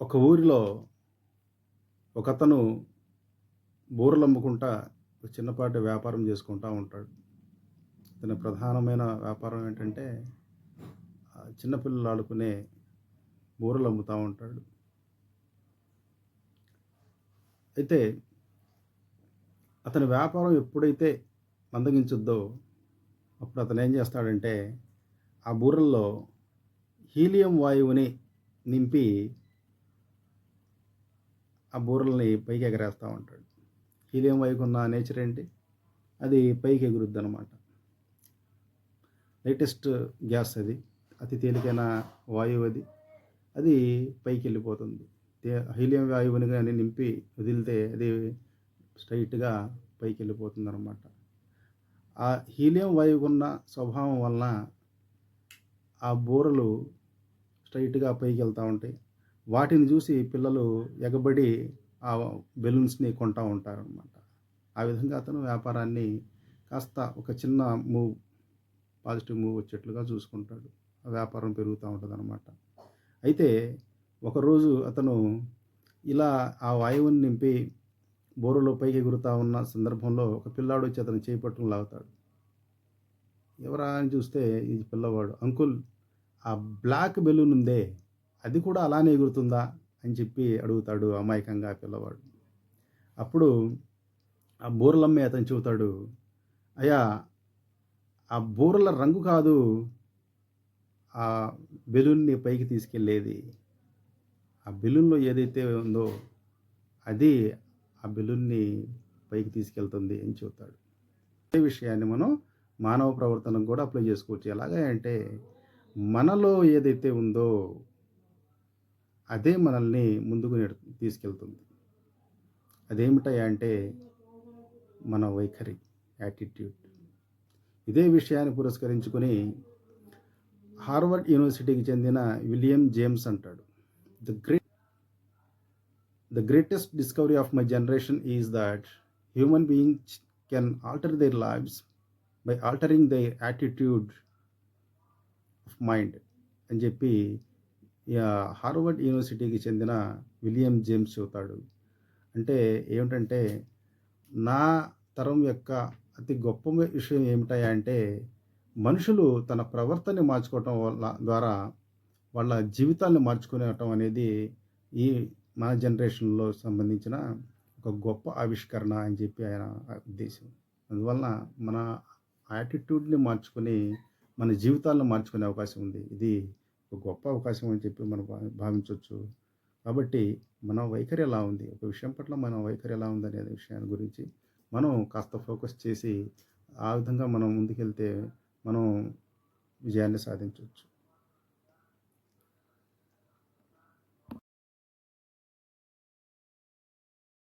ఒక ఊరిలో ఒకతను బూరలు అమ్ముకుంటా ఒక చిన్నపాటి వ్యాపారం చేసుకుంటా ఉంటాడు. అతని ప్రధానమైన వ్యాపారం ఏంటంటే చిన్నపిల్లలు ఆడుకునే బూరలు అమ్ముతూ ఉంటాడు. అయితే అతని వ్యాపారం ఎప్పుడైతే మందగించుద్దో అప్పుడు అతను ఏం చేస్తాడంటే ఆ బూరల్లో హీలియం వాయువుని నింపి ఆ బూరల్ని పైకి ఎగరేస్తూ ఉంటాడు. హీలియం వాయువుకి ఉన్న నేచర్ ఏంటి? అది పైకి ఎగురుద్ది అనమాట లేటెస్ట్ గ్యాస్ అది. అతి తేలికైన వాయువు అది. అది పైకి వెళ్ళిపోతుంది. హీలియం వాయువుని కానీ నింపి వదిలితే అది స్ట్రైట్గా పైకి వెళ్ళిపోతుంది అనమాట ఆ హీలియం వాయువుకున్న స్వభావం వలన ఆ బూరలు స్ట్రైట్గా పైకి వెళ్తూ ఉంటాయి. వాటిని చూసి పిల్లలు ఎగబడి ఆ బెలూన్స్ని కొంటూ ఉంటారు అనమాట ఆ విధంగా అతను వ్యాపారాన్ని కాస్త ఒక చిన్న మూవ్ పాజిటివ్ మూవ్ వచ్చేట్లుగా చూసుకుంటాడు. ఆ వ్యాపారం పెరుగుతూ ఉంటుంది అనమాట అయితే ఒకరోజు అతను ఇలా ఆ వాయువుని నింపి బోరులో పైకి ఎగురుతూ ఉన్న సందర్భంలో ఒక పిల్లాడు వచ్చి అతను చేపట్టుకుని లాగుతాడు. ఎవరా? అని చూస్తే ఇది పిల్లవాడు అంకుల్ ఆ బ్లాక్ బెలూన్ ఉందే అది కూడా అలానే ఎగురుతుందా అని చెప్పి అడుగుతాడు అమాయకంగా పిల్లవాడు. అప్పుడు ఆ బూరలమ్మే అతను చెబుతాడు అయ్యా ఆ బూరల రంగు కాదు ఆ బెలూన్ని పైకి తీసుకెళ్ళేది. ఆ బెలూన్లో ఏదైతే ఉందో అది ఆ బెలూన్ని పైకి తీసుకెళ్తుంది అని చెబుతాడు. అదే విషయాన్ని మనం మానవ ప్రవర్తనకు కూడా అప్లై చేసుకోవచ్చు. ఎలాగా అంటే మనలో ఏదైతే ఉందో అదే మనల్ని ముందుకు నెడు- తీసుకెళ్తుంది. అదేమిటయా అంటే మన వైఖరి యాటిట్యూడ్. ఇదే విషయాన్ని పురస్కరించుకొని హార్వర్డ్ యూనివర్సిటీకి చెందిన విలియం జేమ్స్ అంటాడు. The great the greatest discovery of my generation is that human beings can alter their lives by altering their attitude of mind అని చెప్పి హార్వర్డ్ యూనివర్సిటీకి చెందిన విలియం జేమ్స్ చెబుతాడు అంటే ఏమిటంటే నా తరం యొక్క అతి గొప్ప విషయం ఏమిటాయా అంటే మనుషులు తన ప్రవర్తనని మార్చుకోవటం వల్ల ద్వారా వాళ్ళ జీవితాన్ని మార్చుకునేటం అనేది ఈ మన జనరేషన్లో సంబంధించిన ఒక గొప్ప ఆవిష్కరణ అని చెప్పి ఆయన ఉద్దేశం. అందువలన మన యాటిట్యూడ్ని మార్చుకొని మన జీవితాలను మార్చుకునే అవకాశం ఉంది. ఇది గొప్ప అవకాశం అని చెప్పి మనం భా- భావించవచ్చు కాబట్టి మన వైఖరి ఎలా ఉంది? ఒక విషయం పట్ల మన వైఖరి ఎలా ఉంది అనే విషయాన్ని గురించి మనం కాస్త ఫోకస్ చేసి ఆ విధంగా మనం ముందుకెళ్తే మనం విజయాన్ని సాధించవచ్చు